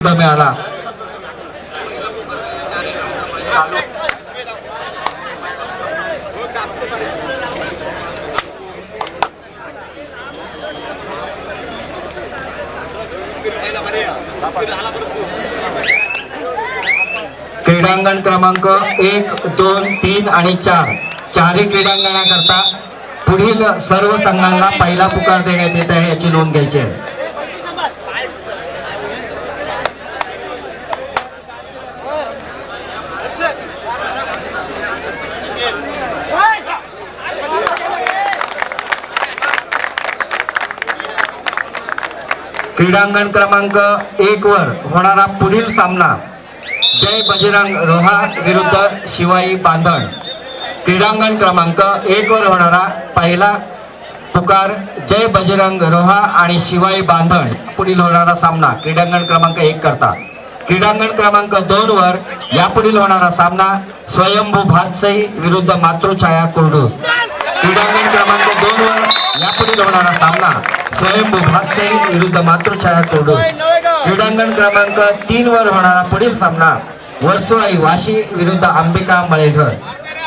मिळाला. क्रीडांगण क्रमांक एक दोन तीन आणि चार. चारही क्रीडांगणाकरता पुढील सर्व संघांना पहिला पुकार देण्यात येत आहे याची नोंद घ्यायची आहे. क्रीडांगण क्रमांक एक वर होणारा पुढील सामना जय बजरंग रोहा विरुद्ध शिवाई बांधण. क्रीडांगण क्रमांक एक वर होणारा पहिला पुकार जय बजरंग रोहा आणि शिवाई बांधण. पुढील होणारा सामना क्रीडांगण क्रमांक एक करता. क्रीडांगण क्रमांक दोन वर यापुढील होणारा सामना स्वयंभू भातसई विरुद्ध मातृछाया कोरडू. क्रीडांगण क्रमांक दोन वर यापुढील होणारा सामना स्वयंभू भातसई विरुद्ध मातृछाया कुर्डूस क्रीडांगण क्रमांक तीन वर होणारा पुढील सामना वर्सोळी वाशी विरुद्ध अंबिका मळेघर.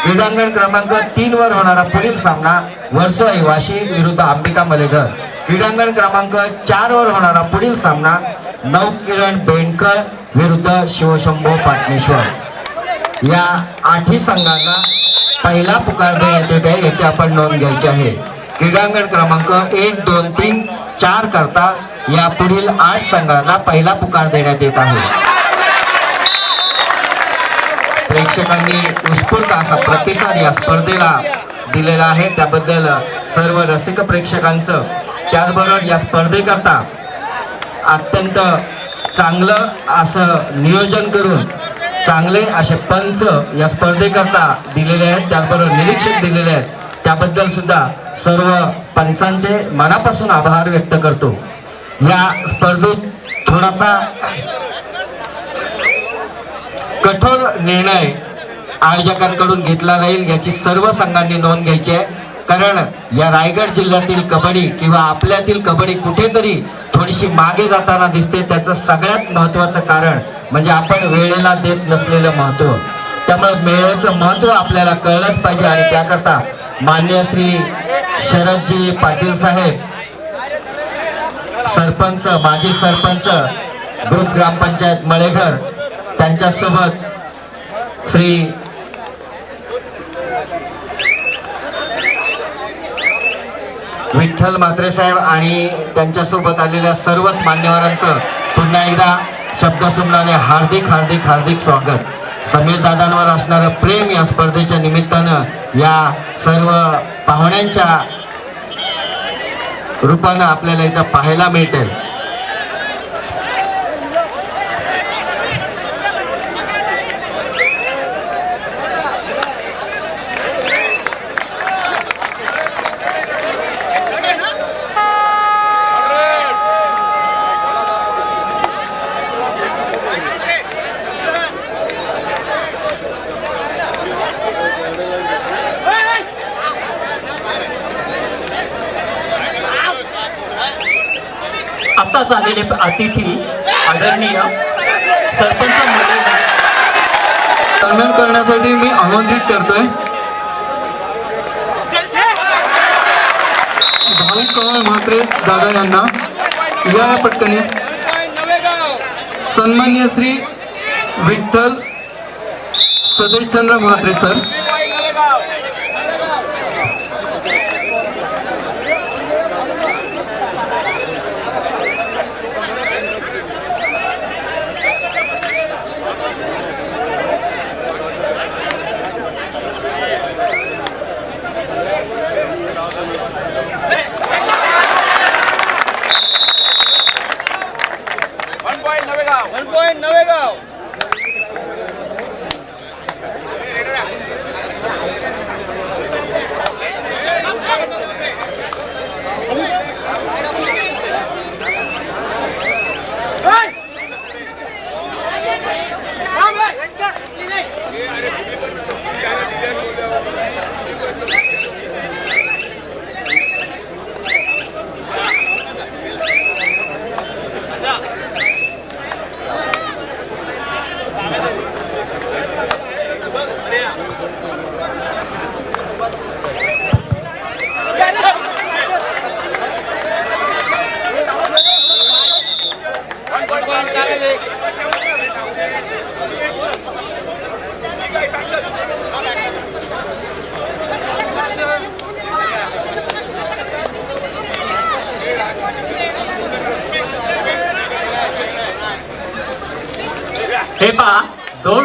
क्रीडांगण क्रमांक तीन वर होणारा पुढील सामना वर्सोळी वाशी विरुद्ध अंबिका मलेघर क्रीडांगण क्रमांक चार वर होणारा पुढील सामना नवकिरण बेंडकर विरुद्ध शिवशंभो पाटणेश्वर. या आठही संघांना पहिला पुकार देण्यात येत आहे याची आपण नोंद घ्यायची आहे. क्रीडांगण क्रमांक एक दोन तीन चार करता या पुढील आठ संघांना पहिला पुकार देण्यात येत आहे. प्रेक्षकांनी उत्स्फूर्त असा प्रतिसाद या स्पर्धेला दिलेला आहे. त्याबद्दल सर्व रसिक प्रेक्षकांचं त्याचबरोबर या स्पर्धेकरता अत्यंत चांगलं असं नियोजन करून चांगले असे पंच या स्पर्धेकरता दिलेले आहेत. त्याचबरोबर निरीक्षक दिलेले आहेत. त्याबद्दल सुद्धा सर्व पंचांचे मनापासून आभार व्यक्त करतो. या स्पर्धेत थोडासा कठोर निर्णय आयोजकांकडून घेतला जाईल याची सर्व संघांनी नोंद घ्यायची आहे. कारण या रायगड जिल्ह्यातील कबड्डी किंवा आपल्यातील कबड्डी कुठेतरी थोडीशी मागे जाताना दिसते. त्याचं सगळ्यात महत्वाचं कारण म्हणजे आपण वेळेला देत नसलेलं महत्त्व त्यामुळे वेळेचं महत्त्व आपल्याला कळलंच पाहिजे आणि त्याकरता मान्य श्री शरदजी पाटील साहेब सरपंच माजी सरपंच ग्रुप ग्रामपंचायत मळेघर त्यांच्यासोबत श्री विठ्ठल म्हात्रे साहेब आणि त्यांच्यासोबत आलेल्या सर्वच मान्यवरांचं पुन्हा एकदा शब्दसुमनाने हार्दिक हार्दिक हार्दिक स्वागत. समीर दादांवर असणारं प्रेम या स्पर्धेच्या निमित्तानं या सर्व पाहुण्यांच्या रूपानं आपल्याला इथं पाहायला मिळते आज आलेले अतिथी आदरणीय सरपंच सन्मान करण्यासाठी मी आमंत्रित करतोय. भाऊ कमळ म्हात्रे दादा यांना या पटकनी सन्मान्य Shri Vitthal Satishchandra Mhatre sir Navegaon. One point Navegaon.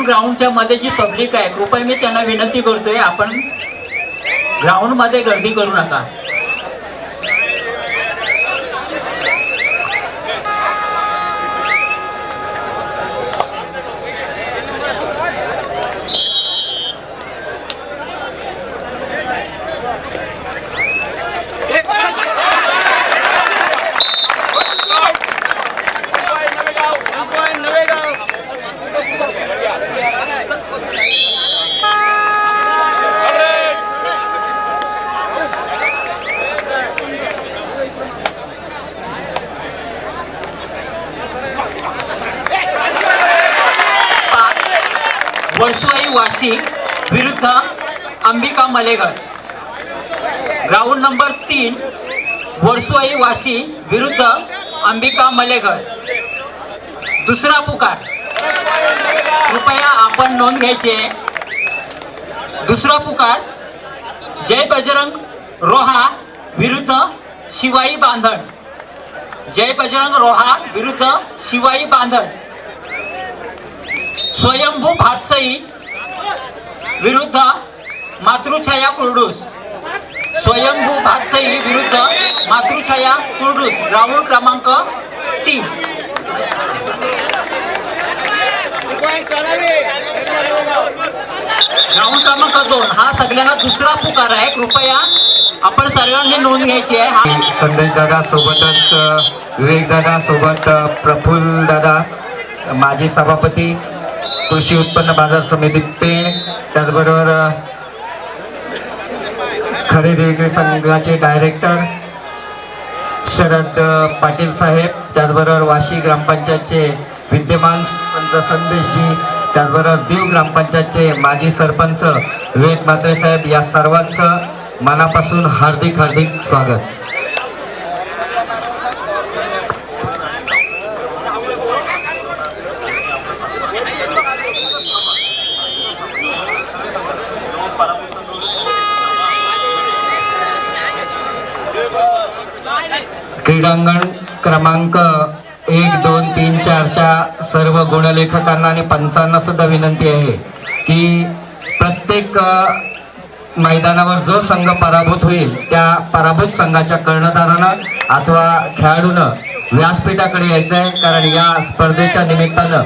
ग्राउंडच्या मध्ये जी पब्लिक आहे कृपया मी त्यांना विनंती करतोय आपण ग्राउंडमध्ये गर्दी करू नका One point, Navegaon. वर्सवाई वाशी विरुद्ध अंबिका मलेगर राऊंड नंबर तीन वर्सुवाई वाशी विरुद्ध अंबिका मलेगर दुसरा पुकार. कृपया आपण नोंद घ्यायची. आहे दुसरा पुकार जय बजरंग रोहा विरुद्ध शिवाई बांधण. जय बजरंग रोहा विरुद्ध शिवाई बांधण. स्वयंभू भातसई विरुद्ध मातृछाया कुर्डूस. स्वयंभू भातसई विरुद्ध मातृछाया कुर्डूस ग्राउंड क्रमांक तीन. One ग्राउंड क्रमांक दोन. हा सगळ्यांना दुसरा पुकार आहे. कृपया आपण सर्वांनी नोंद घ्यायची आहे. हा संदेश दादा सोबतच विवेक दादा सोबत प्रफुल्ल दादा माजी सभापती कृषी उत्पन्न बाजार समिती पेण त्याचबरोबर खरेदी विक्री संघाचे डायरेक्टर शरद पाटील साहेब त्याचबरोबर वाशी ग्रामपंचायतचे विद्यमान सरपंच संदेशजी त्याचबरोबर दीव ग्रामपंचायतचे माजी सरपंच विवेक म्हात्रे साहेब या सर्वांचं मनापासून हार्दिक हार्दिक स्वागत. क्रीडांगण क्रमांक एक दोन तीन चारच्या सर्व गुणलेखकांना आणि पंचांना सुद्धा विनंती आहे की प्रत्येक मैदानावर जो संघ पराभूत होईल त्या पराभूत संघाच्या कर्णधारानं अथवा खेळाडूनं व्यासपीठाकडे यायचं आहे कारण या स्पर्धेच्या निमित्तानं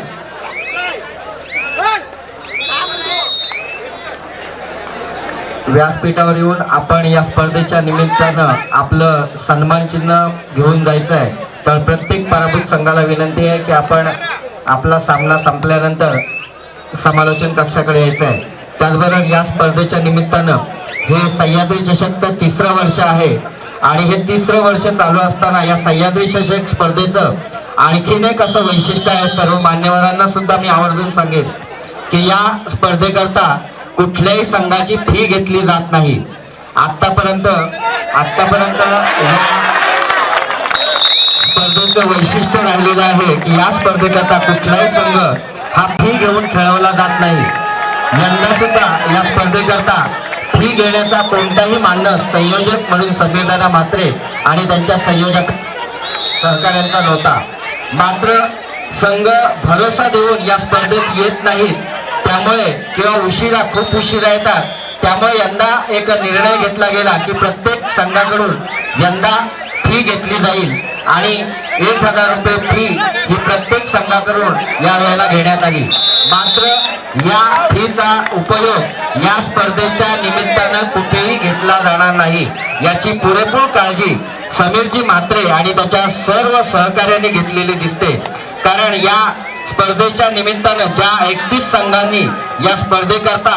व्यासपीठावर येऊन आपण या स्पर्धेच्या निमित्तानं आपलं सन्मान चिन्ह घेऊन जायचं आहे तर प्रत्येक पराभूत संघाला विनंती आहे की आपण आपला सामना संपल्यानंतर समालोचन कक्षाकडे यायचं आहे त्याचबरोबर या स्पर्धेच्या निमित्तानं हे सह्याद्री चषकचं तिसरं वर्ष आहे. आणि हे तिसरं वर्ष चालू असताना या सह्याद्री चषक स्पर्धेचं आणखीन एक असं वैशिष्ट्य आहे सर्व मान्यवरांना सुद्धा मी आवर्जून सांगेन की या स्पर्धेकरता कुठल्याही संघाची फी घेतली जात नाही. आतापर्यंत आतापर्यंत या स्पर्धेचं वैशिष्ट्य राहिलेलं आहे की या स्पर्धेकरता कुठलाही संघ हा फी घेऊन खेळवला जात नाही. यंदा सुद्धा या स्पर्धेकरता फी घेण्याचा कोणताही मानस संयोजक म्हणून समीरदादा म्हात्रे आणि त्यांच्या संयोजक सहकार्यांचा नव्हता. मात्र संघ भरोसा देऊन या स्पर्धेत येत नाहीत. त्यामुळे किंवा उशिरा खूप उशिरा येतात. त्यामुळे यंदा एक निर्णय घेतला गेला की प्रत्येक संघाकडून यंदा फी घेतली जाईल. आणि एक हजार रुपये फी ही प्रत्येक संघाकडून या वेळेला घेण्यात आली. मात्र या फीचा उपयोग या स्पर्धेच्या निमित्तानं कुठेही घेतला जाणार नाही. याची पुरेपूर काळजी समीरजी म्हात्रे आणि त्याच्या सर्व सहकार्याने घेतलेली दिसते. कारण या स्पर्धेच्या निमित्तानं ज्या एकतीस संघांनी या स्पर्धेकरता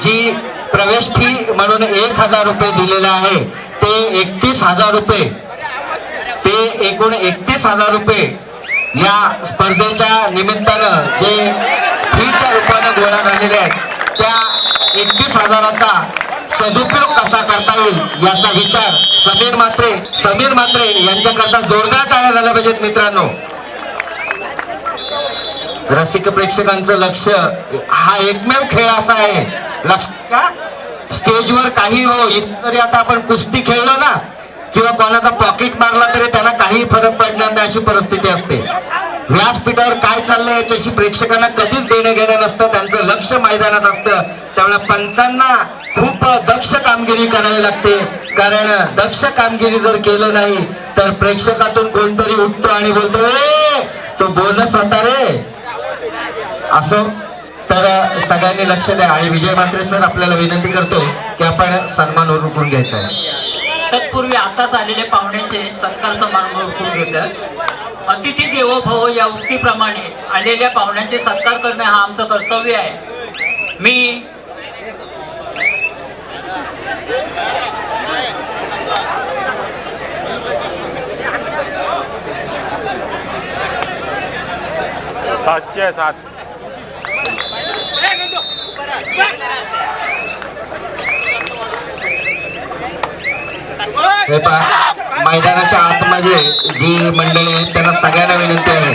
जी प्रवेश फी म्हणून एक हजार रुपये दिलेले आहे ते एकतीस हजार रुपये ते एकूण एकतीस हजार रुपये या स्पर्धेच्या निमित्तानं जे फीच्या रूपानं गोळा झालेले आहेत त्या एकतीस हजाराचा सदुपयोग कसा करता येईल याचा विचार समीर मात्रे समीर मात्रे यांच्याकरता जोरदार टाळ्या झाल्या पाहिजेत मित्रांनो. रसिक प्रेक्षकांचं लक्ष हा एकमेव खेळ असा आहे. लक्ष का स्टेजवर काही हो इथं तरी आता आपण कुस्ती खेळलो ना किंवा कोणाचा पॉकेट मारला तरी त्यांना काही फरक पडणार नाही अशी परिस्थिती असते. व्यासपीठावर काय चाललंय याच्याशी प्रेक्षकांना कधीच देणं घेणं नसतं त्यांचं लक्ष मैदानात असतं. त्यामुळे पंचांना खूप दक्ष कामगिरी करावी लागते. कारण दक्ष कामगिरी जर केलं नाही तर प्रेक्षकातून कोणतरी उठतो आणि बोलतो ए तो बोनस होता रे. असो तर सगळ्यांनी लक्ष द्या. आणि विजय म्हात्रे सर आपल्याला विनंती करतो की आपण सन्मान उरकून घ्यायचा आहे. तत्पूर्वी आताच आलेले पाहुण्यांचे सत्कार समारंभ उरकून घेतात अतिथी देवो भव या उक्तीप्रमाणे आलेल्या पाहुण्यांचे सत्कार करणे हा आमचं कर्तव्य आहे. मी सातशे सात. हे पहा मैदानाच्या आतमध्ये जी मंडळी आहेत त्यांना सगळ्यांना विनंती आहे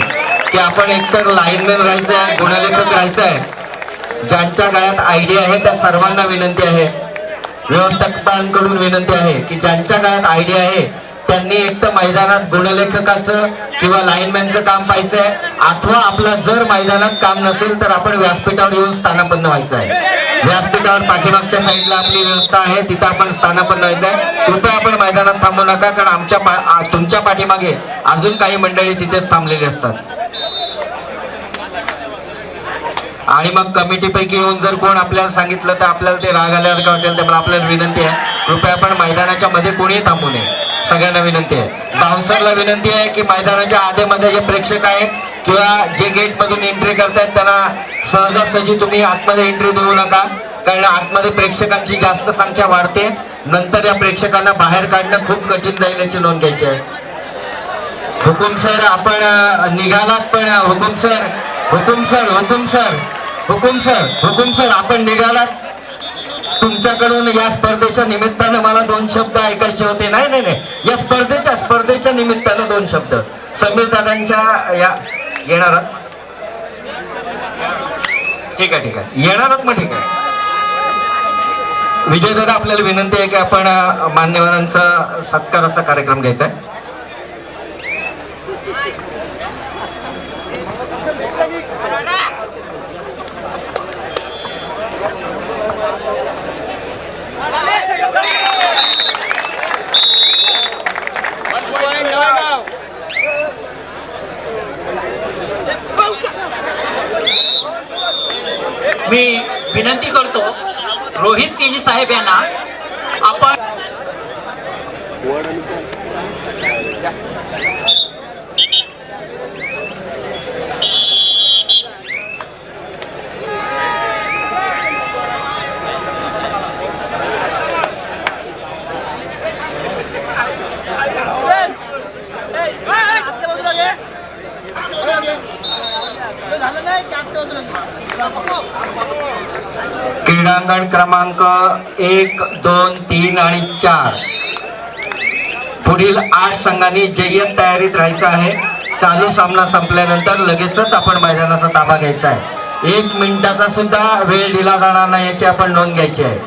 की आपण एकतर लाईनमॅन राहायचं आहे गुणलेखक राहायचं आहे ज्यांच्या गळ्यात आयडिया आहे त्या सर्वांना विनंती आहे व्यवस्थापकांकडून विनंती आहे की ज्यांच्या गळ्यात आयडिया आहे त्यांनी एक तर मैदानात गुणलेखकाचं किंवा लाईनमॅनचं काम पाहायचं आहे अथवा आपला जर मैदानात काम नसेल तर आपण व्यासपीठावर येऊन स्थानापन्न व्हायचं आहे व्यासपीठावर पाठीमागच्या साईडला आपली व्यवस्था आहे तिथं आपण स्थानापन्न व्हायचं आहे कृपया आपण मैदानात थांबू नका कारण आमच्या पा- तुमच्या पाठीमागे अजून काही मंडळी तिथेच थांबलेली असतात. आणि मग कमिटीपैकी येऊन जर कोण आपल्याला सांगितलं तर आपल्याला ते राग आल्यासारखं वाटेल त्यामुळे आपल्याला विनंती आहे. कृपया आपण मैदानाच्या मध्ये कोणीही थांबू नये. सगळ्यांना विनंती आहे. बाउन्सरला विनंती आहे की मैदानाच्या आधेमध्ये जे प्रेक्षक आहेत किंवा जे गेट मधून एंट्री करतायत त्यांना सहजासहजी तुम्ही आतमध्ये एंट्री देऊ नका. कारण आतमध्ये प्रेक्षकांची जास्त संख्या वाढते. नंतर या प्रेक्षकांना बाहेर काढणं खूप कठीण जाईल याची नोंद घ्यायची आहे. हुकुम सर आपण निघालात पण हुकुम सर. हुकुम सर हुकुम सर. हुकुम सर हुकुम सर आपण निघालात. तुमच्याकडून या स्पर्धेच्या निमित्तानं मला दोन शब्द ऐकायचे होते. नाही नाही नाही. या स्पर्धेच्या स्पर्धेच्या निमित्तानं दोन शब्द. समीर दादांच्या या येणार ठीक आहे ठीक आहे. येणार मग ठीक आहे. विजय दादा आपल्याला विनंती आहे की आपण मान्यवरांचा मान्यवरांचा सत्काराचा कार्यक्रम घ्यायचा आहे वन पॉईंट नवेगाव मी विनंती करतो रोहित केनी साहेब यांना आपण क्रीडांगण क्रमांक एक दोन तीन आणि चार. पुढील आठ संघांनी जय्यत तयारीत राहायचं आहे. चालू सामना संपल्यानंतर लगेचच आपण मैदानाचा ताबा घ्यायचा आहे. एक मिनिटाचा सुद्धा वेळ दिला जाणार नाही याची आपण नोंद घ्यायची आहे.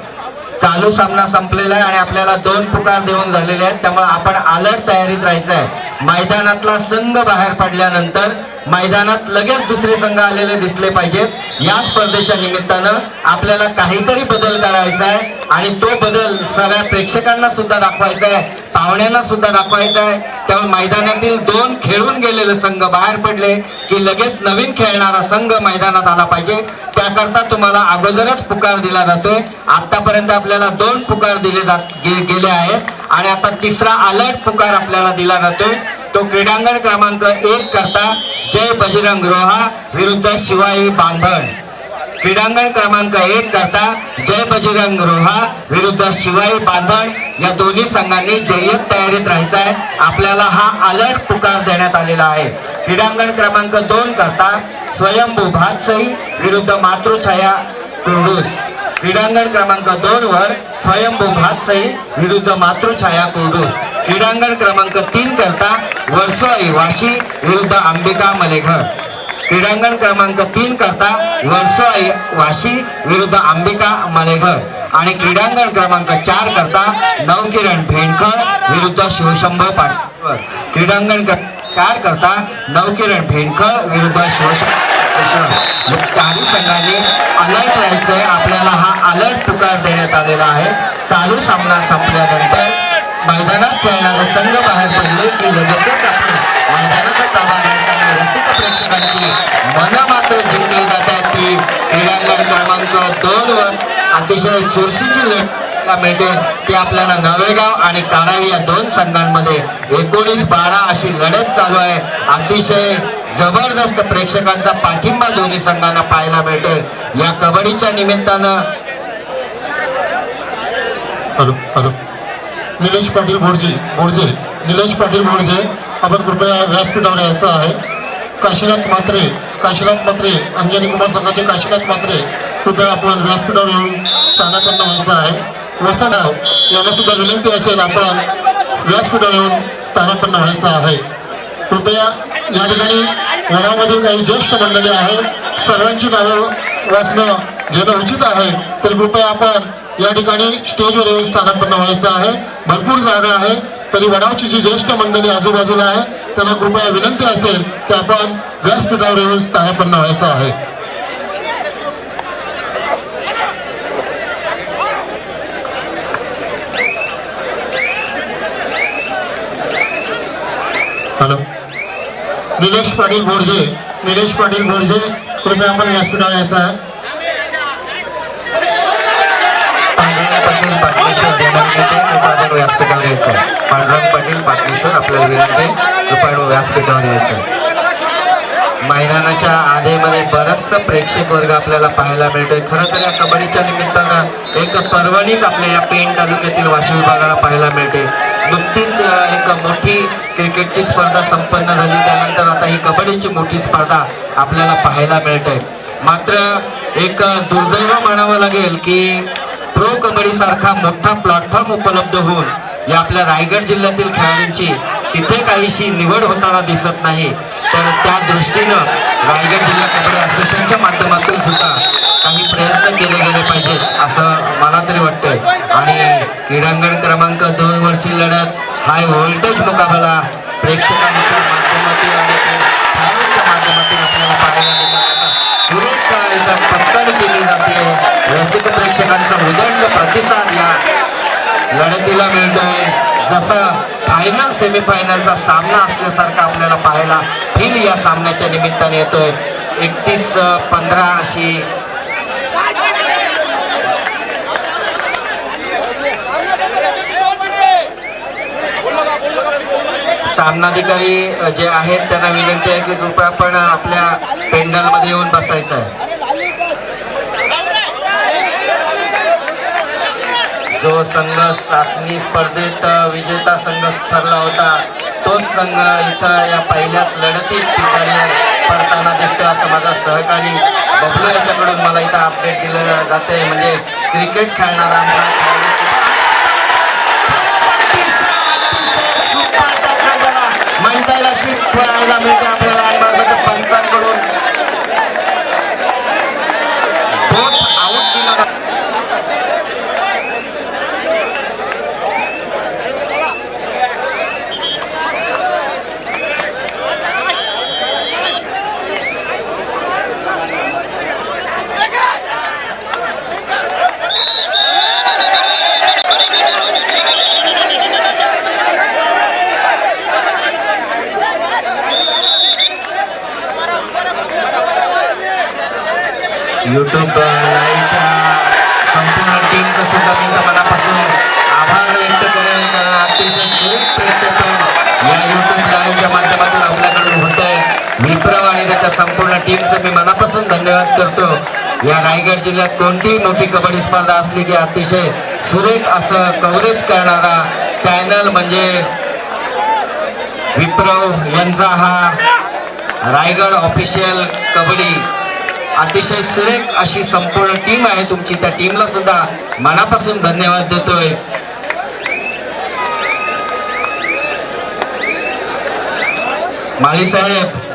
चालू सामना संपलेला आहे आणि आपल्याला दोन पुकार देऊन झालेले आहेत. त्यामुळे आपण अलर्ट तयारीत राहायचं आहे. मैदानातला संघ बाहेर पडल्यानंतर मैदानात लगेच दुसरे संघ आलेले दिसले पाहिजेत या स्पर्धेच्या निमित्तानं आपल्याला काहीतरी बदल करायचा आहे आणि तो बदल सगळ्या प्रेक्षकांना सुद्धा दाखवायचा आहे. पाहुण्यांना सुद्धा दाखवायचा आहे. त्यामुळे मैदानातील दोन खेळून गेलेले संघ बाहेर पडले की लगेच नवीन खेळणारा संघ मैदानात आला पाहिजे. त्याकरता तुम्हाला अगोदरच पुकार दिला जातोय. आतापर्यंत आपल्याला दोन पुकार दिले जात गेले आहेत. आणि आता तिसरा अलर्ट पुकार आपल्याला दिला जातोय. तो क्रीडांगण क्रमांक एक करता जय बजरंग रोहा विरुद्ध शिवाई बांधण. क्रीडांगण क्रमांक एक करता जय बजरंग रोहा विरुद्ध शिवाई बांधण. या दोन्ही संघांनी जय्यत तयारीत राहायचा आहे. आपल्याला हा अलर्ट पुकार देण्यात आलेला आहे. क्रीडांगण क्रमांक दोन करता स्वयंभू भातसई विरुद्ध मातृछाया कुर्डूस. क्रीडांगण क्रमांक दोन वर स्वयंभू भातसई विरुद्ध मातृछाया कुर्डूस क्रीडांगण क्रमांक तीन करता वर्सोई वाशी विरुद्ध अंबिका मलेघर. क्रीडांगण क्रमांक तीन करता वर्सोई वाशी विरुद्ध अंबिका मलेघर. आणि क्रीडांगण क्रमांक चार करता नवकिरण भेंडकर विरुद्ध शिवशंभो पाटील. क्रीडांगण चार करता नवकिरण भेंडकर विरुद्ध शिवशंभो या चारही संघांनी अलर्ट राहायचंय आपल्याला हा अलर्ट पुकार देण्यात आलेला आहे चालू सामना संपल्यानंतर मैदानात खेळणारे संघ बाहेर पडले की लगेचच आपण मैदानाचा ताबा घ्यायचा रसिक प्रेक्षकांची मनं मात्र जिंकली जातात ती. क्रीडांगण क्रमांक दोन वर अतिशय चुरशीची लढत मिळते. ती आपल्याला नवेगाव आणि कारावी या दोन संघांमध्ये एकोणीस बारा अशी लढत चालू आहे. अतिशय जबरदस्त प्रेक्षकांचा पाठिंबा दोन्ही संघांना पाहायला भेटेल. या कबड्डीच्या निमित्तानं हॅलो हॅलो. निलेश पाटील बोडजे बोडजे. निलेश पाटील बोडजे आपण कृपया व्यासपीठावर यायचं आहे. काशीनाथ म्हात्रे काशीनाथ म्हात्रे अंजनी कुमार संघाचे काशीनाथ म्हात्रे कृपया आपण व्यासपीठावर येऊन स्थानापन्न व्हायचं आहे. वसंतराव यांना सुद्धा विनंती असेल आपण व्यासपीठावर येऊन स्थानापन्न व्हायचं आहे. कृपया या ठिकाणी वनामध्ये काही ज्येष्ठ मंडळी आहेत. सर्वांची नावं वाचणं घेणं उचित आहे. तर कृपया आपण या ठिकाणी स्टेजवर येऊन स्थानापन्न व्हायचं आहे. भरपूर जागा आहे. तरी वडावची जी ज्येष्ठ मंडळी आजूबाजूला आहे त्यांना कृपया विनंती असेल की आपण व्यासपीठावर येऊन स्थानापन्न व्हायचं आहे. हॅलो. निलेश पाटील बोरजे निलेश पाटील बोरजे कृपया आपण व्यासपीठावर यायचा आहे. पांडुरंग पाटील व्यासपीठावर यायचं पांडुरंग पाटील पाटणेश्वर आपल्याला विनंती कृपा आपण व्यासपीठावर यायचं मैदानाच्या आधेमध्ये बरचसं प्रेक्षक वर्ग आपल्याला पाहायला मिळतोय. खरं तर या कबड्डीच्या निमित्तानं एक पर्वणीच आपल्या या पेण तालुक्यातील वाशिम विभागाला पाहायला मिळते नुकतीच एक मोठी क्रिकेटची स्पर्धा संपन्न झाली. त्यानंतर आता ही कबड्डीची मोठी स्पर्धा आपल्याला पाहायला मिळते मात्र एक दुर्दैव म्हणावं लागेल की प्रो कबड्डी सारखा मोठा प्लॅटफॉर्म उपलब्ध होऊन या आपल्या रायगड जिल्ह्यातील खेळाडूंची तिथे काहीशी निवड होताना दिसत नाही. तर त्या दृष्टीनं रायगड जिल्हा कबड्डी असोसिएशनच्या माध्यमातून सुद्धा काही प्रयत्न केले गेले पाहिजेत असं मला तरी वाटतंय. आणि क्रीडांगण क्रमांक दोन वरची लढत. हाय व्होल्टेज मुकाबला. प्रेक्षकांच्या माध्यमातून आणि खेळाडूंच्या माध्यमातून आपल्याला पाहायला मिळणार. सुरेख इथं पत्कड केली जाते. रसिक प्रेक्षकांचा उदंड प्रतिसाद या लढतीला मिळतोय. जसं फायनल सेमीफायनलचा सामना असल्यासारखा आपल्याला पाहायला फील या सामन्याच्या निमित्ताने येतोय. एकतीस पंधरा अशी सामनाधिकारी जे आहेत त्यांना विनंती आहे की कृपया आपण आपल्या पेंडलमध्ये येऊन बसायचं आहे. जो संघ चाचणी स्पर्धेत विजेता संघ ठरला होता तोच संघ इथं या पहिल्याच लढतीत पिछाडीवर पडताना दिसतोय. असं माझा सहकारी बबलू याच्याकडून मला इथं अपडेट दिलं जाते म्हणजे क्रिकेट खेळणारा अशी पाहायला मिळते आपल्याला आणि पंचांकडून बोट आऊट दिला जातो. युट्यूब लाईव्हच्या संपूर्ण टीमचं सुद्धा मी मनापासून आभार व्यक्त करेन. कारण अतिशय सुरेख प्रेक्षेपण या युट्यूब लाईव्हच्या माध्यमातून आपल्याकडून होत आहे विप्रव आणि त्याच्या संपूर्ण टीमचं मी मनापासून धन्यवाद करतो. या रायगड जिल्ह्यात कोणतीही मोठी कबड्डी स्पर्धा असली की अतिशय सुरेख असं कव्हरेज करणारा चॅनल म्हणजे विप्रव यांचा हा रायगड ऑफिशियल कबड्डी. अतिशय सुरेख अशी संपूर्ण टीम आहे. तुमची त्या टीमला सुद्धा मनापासून धन्यवाद देतोय. माळी साहेब